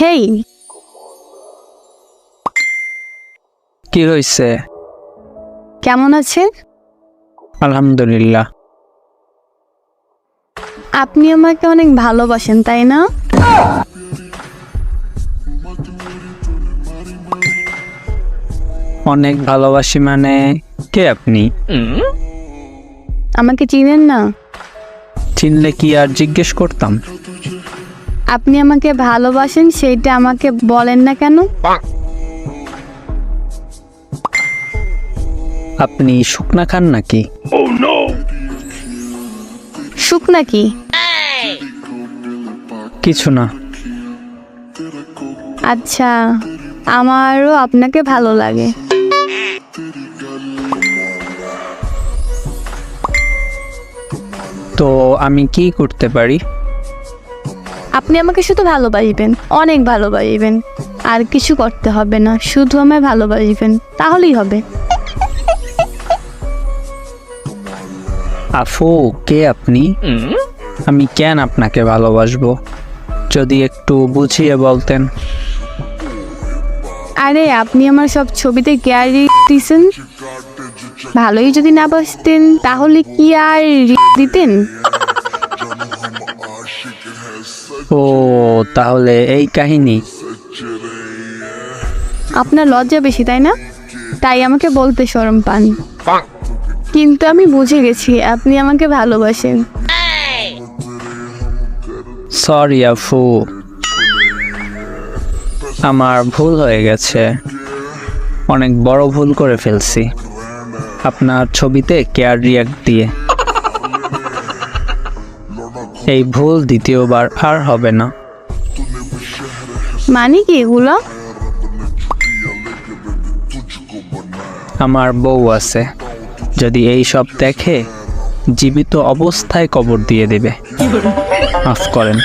হেই। কি হয়েছে কেমন আছেন? আলহামদুলিল্লাহ। আপনি আমাকে অনেক ভালোবাসেন তাই না? অনেক ভালোবাসি মানে কে আপনি? আমাকে চিনেন না। চিনলে কি আর জিজ্ঞেস করতাম? আপনি আমাকে ভালোবাসেন সেইটা আমাকে বলেন না কেন? আপনি শুকনা খান নাকি? সুখ নাকি কিছু না। আচ্ছা আমারও আপনাকে ভালো লাগে। তো আমি কি করতে পারি? আপনি আমাকে শুধু ভালোবাসবেন অনেক ভালোবাসবেন। আর কিছু করতে হবে না শুধু আমায় ভালোবাসবেন তাহলেই হবে। আফু কে আপনি? আমি কেন আপনাকে ভালোবাসবো? যদি একটু বুঝিয়ে বলতেন। আরে আপনি আমার সব ছবিতে কেয়ার দিছেন ভালোই যদি না বাসতেন তাহলে কি আর দিতেন? ও তাহলে এই কাহিনী। আপনার লজ্জা বেশি তাই না? তাই আমাকে বলতে শরম পান। কিন্তু আমি বুঝে গেছি আপনি আমাকে ভালোবাসেন। সরি আফু। আমার ভুল হয়ে গেছে। অনেক বড় ভুল করে ফেলছি। আপনার ছবিতে কেয়ার রিয়াক্ট দিয়ে। এই ভুল দ্বিতীয়বার আর হবে না। মানে কি এগুলো? আমার বউ আছে। যদি এই সব দেখে জীবিত অবস্থায় কবর দিয়ে দেবে। মাফ করেন।